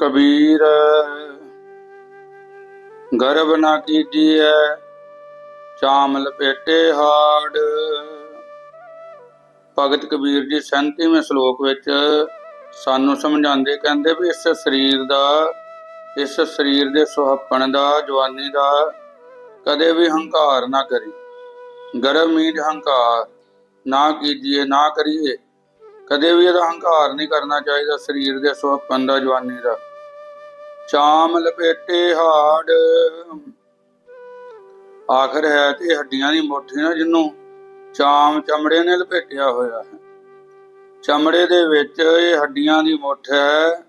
ਕਬੀਰ ਗਰਭ ਨਾ ਕੀਜੀਐ, ਚਾਮ ਲਪੇਟੇ ਹਾੜ। ਭਗਤ ਕਬੀਰ ਜੀ 37ਵੇਂ ਸ਼ਲੋਕ ਵਿੱਚ ਸਾਨੂੰ ਸਮਝਾਉਂਦੇ ਕਹਿੰਦੇ ਵੀ ਇਸ ਸਰੀਰ ਦਾ, ਇਸ ਸਰੀਰ ਦੇ ਸੁਹੱਪਣ ਦਾ, ਜਵਾਨੀ ਦਾ ਕਦੇ ਵੀ ਹੰਕਾਰ ਨਾ ਕਰੀ। ਗਰਭ ਮੀਨ ਹੰਕਾਰ ਨਾ ਕੀਜੀਏ, ਨਾ ਕਰੀਏ। ਕਦੇ ਵੀ ਇਹਦਾ ਹੰਕਾਰ ਨਹੀਂ ਕਰਨਾ ਚਾਹੀਦਾ ਸਰੀਰ ਦੇ ਸੁਹੱਪਣ ਦਾ ਜਵਾਨੀ ਦਾ। ਚਾਮ ਲਪੇਟੇ ਹਾੜ। ਆਖਰ ਹੈ ਤੇ ਹੱਡੀਆਂ ਦੀ ਮੁੱਠੀ ਨਾ ਜਿਹਨੂੰ ਚਾਮ ਚਮੜੇ ਨੇ ਲਪੇਟਿਆ ਹੋਇਆ ਹੈ। ਚਮੜੇ ਦੇ ਵਿੱਚ ਇਹ ਹੱਡੀਆਂ ਦੀ ਮੁੱਠ ਹੈ।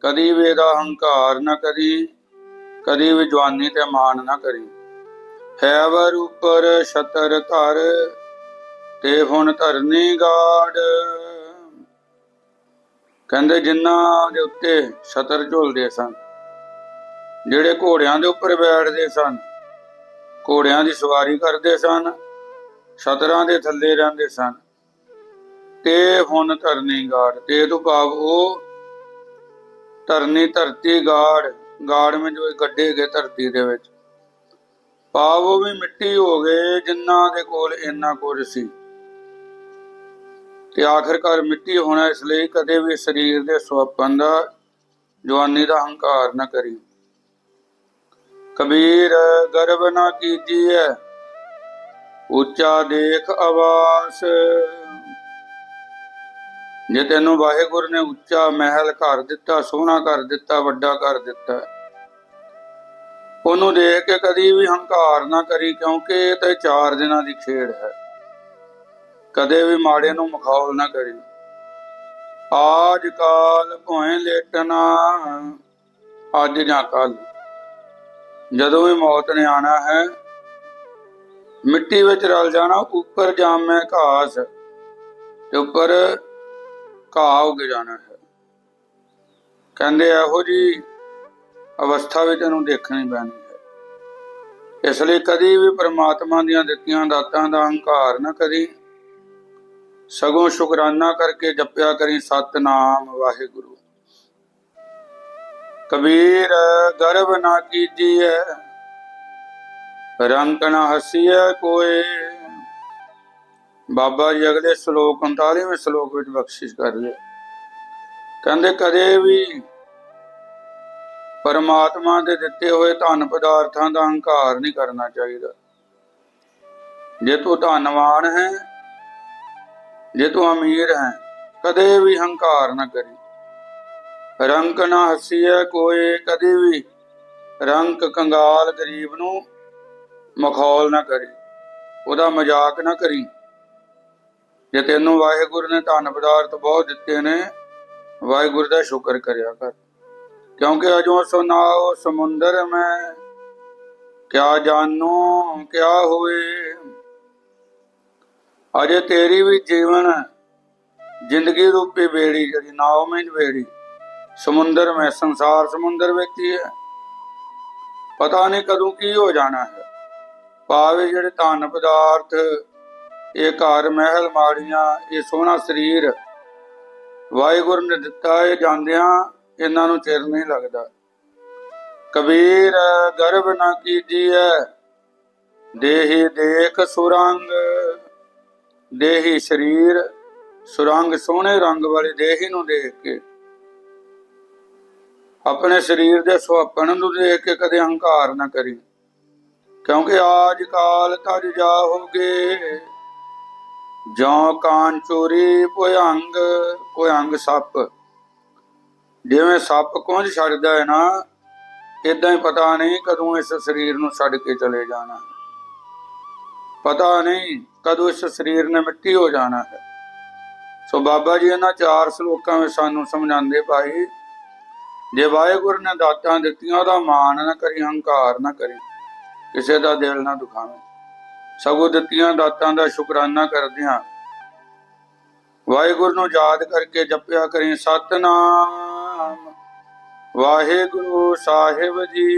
ਕਦੀ ਵੀ ਇਹਦਾ ਹੰਕਾਰ ਨਾ ਕਰੀ, ਕਦੀ ਵੀ ਜਵਾਨੀ ਤੇ ਮਾਣ ਨਾ ਕਰੀ। ਹੈਵਰ ਉਪਰ ਛਤਰ ਧਰ, ਤੇ ਹੁਣ ਧਰਨੀ ਗਾੜ। ਕਹਿੰਦੇ ਜਿਨ੍ਹਾਂ ਦੇ ਉੱਤੇ ਛਤਰ ਝੁਲਦੇ ਸਨ, ਜਿਹੜੇ ਘੋੜਿਆਂ ਦੇ ਉੱਪਰ ਬੈਠਦੇ ਸਨ, ਘੋੜਿਆਂ ਦੀ ਸਵਾਰੀ ਕਰਦੇ ਸਨ ਛਤਰਾਂ ਦੇ ਥੱਲੇ ਰਹਿੰਦੇ ਸਨ। ਤੇ ਹੁਣ ਧਰਨੀ ਗਾੜ, ਤੇ ਤੋਂ ਭਾਵ ਉਹ ਧਰਨੀ ਧਰਤੀ ਗਾੜ ਗਾੜ ਵਿੱਚ ਜੋ ਗੱਡੇ ਗਏ ਧਰਤੀ ਦੇ ਵਿੱਚ। ਭਾਵ ਉਹ ਵੀ ਮਿੱਟੀ ਹੋ ਗਏ ਜਿਨ੍ਹਾਂ ਦੇ ਕੋਲ ਇੰਨਾ ਕੁਝ ਸੀ। ਤੇ ਆਖਰਕਾਰ ਮਿੱਟੀ ਹੋਣਾ ਇਸ ਲਈ ਕਦੇ ਵੀ ਸਰੀਰ ਦੇ ਸੁਆਪਨ ਦਾ, ਜਵਾਨੀ ਦਾ ਹੰਕਾਰ ਨਾ ਕਰੀ। ਕਬੀਰ, ਗਰਬ ਨਾ ਕੀਜੀਐ ਉੱਚਾ ਦੇਖ ਆਵਾਸ। ਜੇ ਤੈਨੂੰ ਵਾਹਿਗੁਰੂ ਨੇ ਉੱਚਾ ਮਹਿਲ ਘਰ ਦਿੱਤਾ, ਸੋਹਣਾ ਘਰ ਦਿੱਤਾ, ਵੱਡਾ ਘਰ ਦਿੱਤਾ, ਉਹਨੂੰ ਦੇਖ ਕੇ ਕਦੀ ਵੀ ਹੰਕਾਰ ਨਾ ਕਰੀ, ਕਿਉਂਕਿ ਇਹ ਤਾਂ ਚਾਰ ਦਿਨਾਂ ਦੀ ਖੇਡ ਹੈ। ਕਦੇ ਵੀ ਮਾੜੇ ਨੂੰ ਮਖੌਲ ਨਾ ਕਰੀ। ਆਜ ਕਾਲ ਭੋਏ ਲੇਟਣਾ ਅੱਜ ਜਾਂ ਕੱਲ। ਜਦੋਂ ਵੀ ਮੌਤ ਨੇ ਆਣਾ ਹੈ, ਮਿੱਟੀ ਵਿੱਚ ਰਲ ਜਾਣਾ, ਉੱਪਰ ਜਾਮੇ ਘਾਸ ਤੇ ਉੱਪਰ ਘਾਹ ਉਗ ਜਾਣਾ ਹੈ। ਕਹਿੰਦੇ ਇਹੋ ਜੀ ਅਵਸਥਾ ਵੀ ਤੈਨੂੰ ਦੇਖਣੀ ਪੈਣੀ ਹੈ। ਇਸ ਲਈ ਕਦੀ ਵੀ ਪ੍ਰਮਾਤਮਾ ਦੀਆਂ ਦਿੱਤੀਆਂ ਦਾਤਾਂ ਦਾ ਹੰਕਾਰ ਨਾ ਕਰੀ। ਸਗੋਂ ਸ਼ੁਕਰਾਨਾ ਕਰਕੇ ਜਪਿਆ ਕਰੀ ਸਤਨਾਮ ਵਾਹਿਗੁਰੂ। ਕਬੀਰ ਗਰਭ ਨਾ ਕੀਜੀਐ ਰੰਕ ਨਾ ਹਸੀਐ ਕੋਏ ਬਾਬਾ ਜੀ ਅਗਲੇ ਸ਼ਲੋਕ 39ਵੇਂ ਸ਼ਲੋਕ ਵਿੱਚ ਬਖਸ਼ਿਸ਼ ਕਰ ਲਿਆ ਕਹਿੰਦੇ, ਕਦੇ ਵੀ ਪਰਮਾਤਮਾ ਦੇ ਦਿੱਤੇ ਹੋਏ ਧਨ ਪਦਾਰਥਾਂ ਦਾ ਹੰਕਾਰ ਨਹੀਂ ਕਰਨਾ ਚਾਹੀਦਾ। ਜੇ ਤੂੰ ਧਨਵਾਨ ਹੈ ਜੇ ਤੂੰ ਅਮੀਰ ਹੈ, ਕਦੇ ਵੀ ਹੰਕਾਰ ਨਾ ਕਰੀ। ਰੰਕ ਨਾ ਹਸੀਏ ਕੋਏ ਕਦੇ ਵੀ ਰੰਕ ਕੰਗਾਲ ਗਰੀਬ ਨੂੰ ਮਖੌਲ ਨਾ ਕਰੀ। ਉਹਦਾ ਮਜ਼ਾਕ ਨਾ ਕਰੀ। ਜੇ ਤੈਨੂੰ ਵਾਹਿਗੁਰੂ ਨੇ ਧਨ ਪਦਾਰਥ ਬਹੁਤ ਦਿੱਤੇ ਨੇ, ਵਾਹਿਗੁਰੂ ਦਾ ਸ਼ੁਕਰ ਕਰਿਆ ਕਰ। ਕਿਉਂਕਿ ਅਜੋ ਸੁਨਾਓ ਸਮੁੰਦਰ ਮੈਂ, ਕਿਆ ਜਾਣੋ, ਕਿਆ ਹੋਏ ਅਜੇ ਤੇਰੀ ਵੀ ਜੀਵਨ ਜ਼ਿੰਦਗੀ ਰੂਪੀ ਬੇੜੀ ਜਿਹੜੀ ਨਾਉ ਵਿੱਚ ਬੇੜੀ ਸਮੁੰਦਰ ਮੈਂ, ਸੰਸਾਰ ਸਮੁੰਦਰ ਵਿੱਚ ਹੈ। ਪਤਾ ਨਹੀਂ ਕਦੋਂ ਕੀ ਹੋ ਜਾਣਾ ਹੈ। ਪਾਵੇ ਜਿਹੜੇ ਧਨ ਪਦਾਰਥ, ਇਹ ਘਰ ਮਹਿਲ ਮਾੜੀਆਂ, ਇਹ ਸੋਹਣਾ ਸਰੀਰ ਵਾਹਿਗੁਰੂ ਨੇ ਦਿੱਤਾ, ਇਹ ਜਾਂਦਿਆਂ ਇਹਨਾਂ ਨੂੰ ਚਿਰ ਨਹੀਂ ਲੱਗਦਾ। ਕਬੀਰ ਗਰਭ ਨਾ ਕੀਜੀਐ, ਦੇਹੀ ਦੇਖ ਸੁਰੰਗ। ਦੇਹੀ ਸਰੀਰ, ਸੁਰੰਗ, ਸੋਹਣੇ ਰੰਗ ਵਾਲੇ ਦੇਹੀ ਨੂੰ ਦੇਖ ਕੇ। ਆਪਣੇ ਸਰੀਰ ਦੇ ਸੁਹੱਪਣ ਨੂੰ ਦੇਖ ਕੇ ਕਦੇ ਹੰਕਾਰ ਨਾ ਕਰੀ। ਕਿਉਂਕਿ ਆਜ ਕਾਲ ਤਜ ਜਾਹੋਗੇ ਜੋ ਕਾਨ ਚੋਰੀ ਭੁਯੰਗ ਭੁਯੰਗ ਸੱਪ। ਜਿਵੇਂ ਸੱਪ ਕੁੰਝ ਛੱਡਦਾ ਹੈ ਨਾ ਇਦਾਂ ਹੀ ਪਤਾ ਨਹੀਂ ਕਦੋਂ ਇਸ ਸਰੀਰ ਨੂੰ ਛੱਡ ਕੇ ਚਲੇ ਜਾਣਾ। ਪਤਾ ਨਹੀਂ ਕਦੋਂ ਇਸ ਸਰੀਰ ਨੇ ਮਿੱਟੀ ਹੋ ਜਾਣਾ ਹੈ। ਸੋ ਬਾਬਾ ਜੀ ਇਹਨਾਂ ਚਾਰ ਸ਼ਲੋਕਾਂ ਵਿੱਚ ਸਾਨੂੰ ਸਮਝਾਉਂਦੇ ਭਾਈ, ਜੇ ਵਾਹਿਗੁਰੂ ਨੇ ਦਾਤਾਂ ਦਿੱਤੀਆਂ ਉਹਦਾ ਮਾਣ ਨਾ ਕਰੀ, ਹੰਕਾਰ ਨਾ ਕਰੀ, ਕਿਸੇ ਦਾ ਦਿਲ ਨਾ ਦੁਖਾਵੇਂ। ਸਗੋਂ ਦਿੱਤੀਆਂ ਦਾਤਾਂ ਦਾ ਸ਼ੁਕਰਾਨਾ ਕਰਦਿਆਂ ਵਾਹਿਗੁਰੂ ਨੂੰ ਯਾਦ ਕਰਕੇ ਜਪਿਆ ਕਰੀ, ਸਤਨਾਮ ਵਾਹਿਗੁਰੂ ਸਾਹਿਬ ਜੀ।